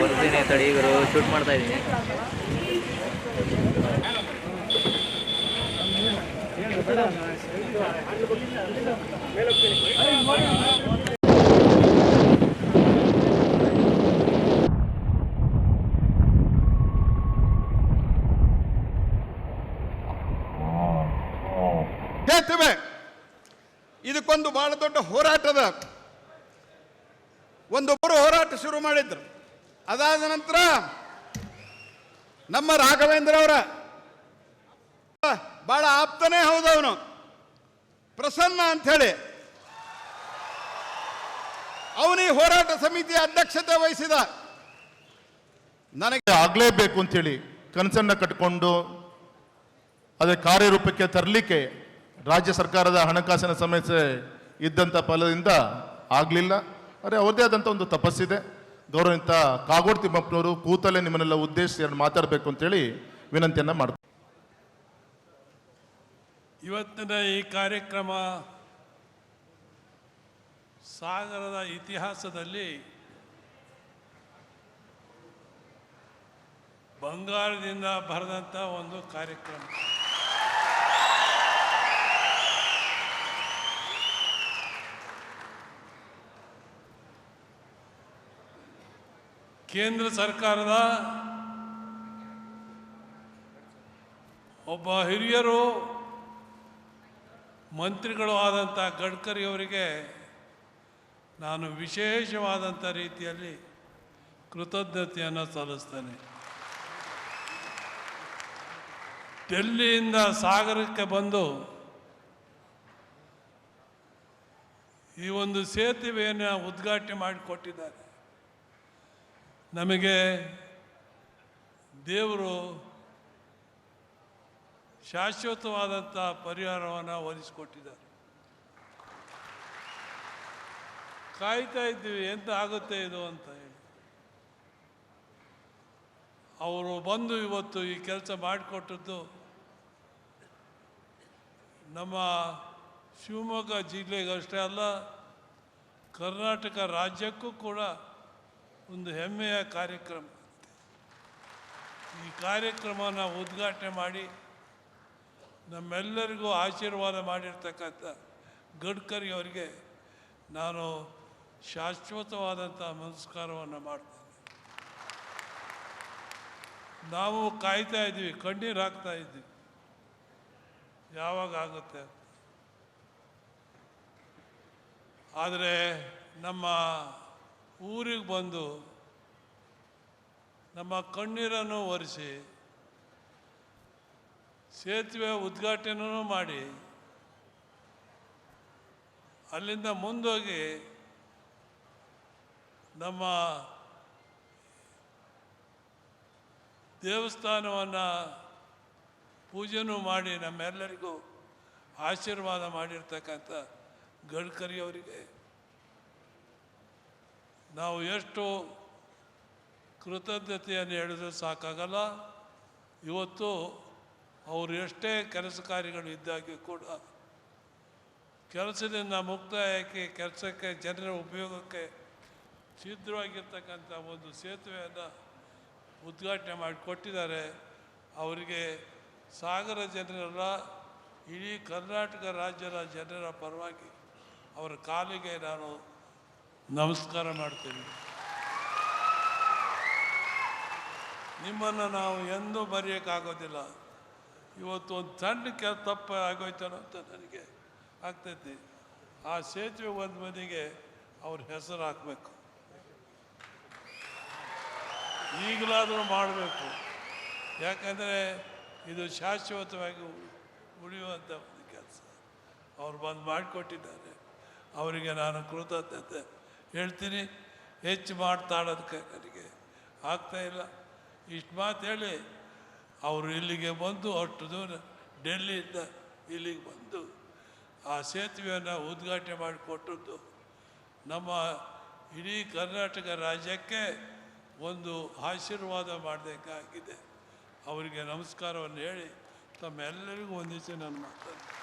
ಬರ್ತೀನಿ ತಡಿ ಇವರು ಶೂಟ್ ಮಾಡ್ತಾ ಇದ್ದೀನಿ. ಇದಕ್ಕೊಂದು ಬಹಳ ದೊಡ್ಡ ಹೋರಾಟದ ಒಂದೊಬ್ಬರು ಹೋರಾಟ ಶುರು ಮಾಡಿದ್ರು. ಅದಾದ ನಂತರ ನಮ್ಮ ರಾಘವೇಂದ್ರ ಅವರ ಬಹಳ ಆಪ್ತನೇ ಹೌದವನು ಪ್ರಸನ್ನ ಅಂಥೇಳಿ. ಈ ಹೋರಾಟ ಸಮಿತಿಯ ಅಧ್ಯಕ್ಷತೆ ವಹಿಸಿದ. ನನಗೆ ಆಗಲೇಬೇಕು ಅಂತೇಳಿ ಕನಸನ್ನ ಕಟ್ಕೊಂಡು ಅದೇ ಕಾರ್ಯರೂಪಕ್ಕೆ ತರಲಿಕ್ಕೆ ರಾಜ್ಯ ಸರ್ಕಾರದ ಹಣಕಾಸಿನ ಸಮಸ್ಯೆ ಇದ್ದಂಥ ಫಲದಿಂದ ಆಗಲಿಲ್ಲ. ಆದರೆ ಅವ್ರದ್ದೇ ಆದಂಥ ಒಂದು ತಪಸ್ಸಿದೆ. ಗೌರವಿತ ಕಾಗೋಡು ತಿಮ್ಮಪ್ಪನವರು ಕೂತಲ್ಲೇ ನಿಮ್ಮನ್ನೆಲ್ಲ ಉದ್ದೇಶಿಸಿ ಎರಡು ಮಾತಾಡಬೇಕು ಅಂತೇಳಿ ವಿನಂತಿಯನ್ನು ಮಾಡ್ತಾರೆ ಇವತ್ತಿನ ಈ ಕಾರ್ಯಕ್ರಮ ಸಾಗರದ ಇತಿಹಾಸದಲ್ಲಿ ಬಂಗಾರದಿಂದ ಬರೆದಂಥ ಒಂದು ಕಾರ್ಯಕ್ರಮ. ಕೇಂದ್ರ ಸರ್ಕಾರದ ಒಬ್ಬ ಹಿರಿಯರು ಮಂತ್ರಿಗಳು ಆದಂಥ ಗಡ್ಕರಿ ಅವರಿಗೆ ನಾನು ವಿಶೇಷವಾದಂಥ ರೀತಿಯಲ್ಲಿ ಕೃತಜ್ಞತೆಯನ್ನು ಸಲ್ಲಿಸ್ತೇನೆ. ಡೆಲ್ಲಿಯಿಂದ ಸಾಗರಕ್ಕೆ ಬಂದು ಈ ಒಂದು ಸೇತುವೆಯನ್ನು ಉದ್ಘಾಟನೆ ಮಾಡಿಕೊಟ್ಟಿದ್ದಾರೆ. ನಮಗೆ ದೇವರು ಶಾಶ್ವತವಾದಂಥ ಪರಿಹಾರವನ್ನು ಒದಗಿಸಿಕೊಟ್ಟಿದ್ದಾರೆ. ಕಾಯ್ತಾ ಇದ್ದೀವಿ, ಎಂತ ಆಗುತ್ತೆ ಇದು ಅಂತ ಹೇಳಿ. ಅವರು ಬಂದು ಇವತ್ತು ಈ ಕೆಲಸ ಮಾಡಿಕೊಟ್ಟದ್ದು ನಮ್ಮ ಶಿವಮೊಗ್ಗ ಜಿಲ್ಲೆಗಷ್ಟೇ ಅಲ್ಲ, ಕರ್ನಾಟಕ ರಾಜ್ಯಕ್ಕೂ ಕೂಡ ಒಂದು ಹೆಮ್ಮೆಯ ಕಾರ್ಯಕ್ರಮ. ಈ ಕಾರ್ಯಕ್ರಮವನ್ನು ಉದ್ಘಾಟನೆ ಮಾಡಿ ನಮ್ಮೆಲ್ಲರಿಗೂ ಆಶೀರ್ವಾದ ಮಾಡಿರ್ತಕ್ಕಂಥ ಗಡ್ಕರಿ ಅವರಿಗೆ ನಾನು ಶಾಶ್ವತವಾದಂಥ ನಮಸ್ಕಾರವನ್ನು ಮಾಡ್ತೇನೆ. ನಾವು ಕಾಯ್ತಾ ಇದ್ದೀವಿ, ಕಣ್ಣೀರು ಹಾಕ್ತಾ ಇದ್ವಿ ಯಾವಾಗ ಆಗುತ್ತೆ. ಆದರೆ ನಮ್ಮ ಊರಿಗೆ ಬಂದು ನಮ್ಮ ಕಣ್ಣೀರನ್ನು ಒರೆಸಿ ಸೇತುವೆ ಉದ್ಘಾಟನೆಯೂ ಮಾಡಿ, ಅಲ್ಲಿಂದ ಮುಂದೋಗಿ ನಮ್ಮ ದೇವಸ್ಥಾನವನ್ನು ಪೂಜೆನೂ ಮಾಡಿ ನಮ್ಮೆಲ್ಲರಿಗೂ ಆಶೀರ್ವಾದ ಮಾಡಿರ್ತಕ್ಕಂಥ ಗಡ್ಕರಿ ಅವರಿಗೆ. ನಾವು ಎಷ್ಟು ಕೃತಜ್ಞತೆಯನ್ನು ಹೇಳಿದ್ರೆ ಸಾಕಾಗಲ್ಲ. ಇವತ್ತು ಅವರು ಎಷ್ಟೇ ಕೆಲಸ ಕಾರ್ಯಗಳು ಇದ್ದಾಗೆ ಕೂಡ ಕೆಲಸದಿಂದ ಮುಕ್ತಾಯಕ್ಕೆ ಕೆಲಸಕ್ಕೆ ಜನರ ಉಪಯೋಗಕ್ಕೆ ಛಿದ್ರವಾಗಿರ್ತಕ್ಕಂಥ ಒಂದು ಸೇತುವೆಯನ್ನು ಉದ್ಘಾಟನೆ ಮಾಡಿ ಕೊಟ್ಟಿದ್ದಾರೆ ಅವರಿಗೆ ಸಾಗರ ಜನರೆಲ್ಲ, ಇಡೀ ಕರ್ನಾಟಕ ರಾಜ್ಯದ ಜನರ ಪರವಾಗಿ ಅವರ ಕಾಲಿಗೆ ನಾನು ನಮಸ್ಕಾರ ಮಾಡ್ತೀನಿ. ನಿಮ್ಮನ್ನು ನಾವು ಎಂದೂ ಮರೆಯೋಕ್ಕಾಗೋದಿಲ್ಲ. ಇವತ್ತು ಒಂದು ಸಣ್ಣ ಕೆ, ತಪ್ಪು ಆಗೋಯ್ತಾನೋ ಅಂತ ನನಗೆ ಆಗ್ತೈತಿ. ಆ ಸೇತುವೆ ಒಂದು ಮನೆಗೆ ಅವ್ರ ಹೆಸರು ಹಾಕಬೇಕು. ಈಗಲಾದರೂ ಮಾಡಬೇಕು. ಯಾಕಂದರೆ ಇದು ಶಾಶ್ವತವಾಗಿ ಉಳಿಯುವಂಥ ಒಂದು ಕೆಲಸ. ಅವ್ರು ಬಂದು ಮಾಡಿಕೊಟ್ಟಿದ್ದಾರೆ. ಅವರಿಗೆ ನಾನು ಕೃತಜ್ಞತೆ. ಹೇಳ್ತೀನಿ, ಹೆಚ್ಚು ಮಾಡ್ತಾಳೋದಕ್ಕೆ ನನಗೆ. ಆಗ್ತಾಯಿಲ್ಲ ಇಷ್ಟು ಮಾತು ಹೇಳಿ, ಅವರು ಇಲ್ಲಿಗೆ ಬಂದು ಅಷ್ಟು ದೂರ ಡೆಲ್ಲಿಯಿಂದ ಇಲ್ಲಿಗೆ ಬಂದು ಆ ಸೇತುವೆಯನ್ನು ಉದ್ಘಾಟನೆ ಮಾಡಿಕೊಟ್ಟದ್ದು ನಮ್ಮ ಇಡೀ ಕರ್ನಾಟಕ ರಾಜ್ಯಕ್ಕೆ ಒಂದು ಆಶೀರ್ವಾದ ಮಾಡಬೇಕಾಗಿದೆ. ಅವರಿಗೆ ನಮಸ್ಕಾರವನ್ನು ಹೇಳಿ, ತಮ್ಮೆಲ್ಲರಿಗೂ ಒಂದಿಸಿ ನಾನು ಮಾತಾಡ್ತೀನಿ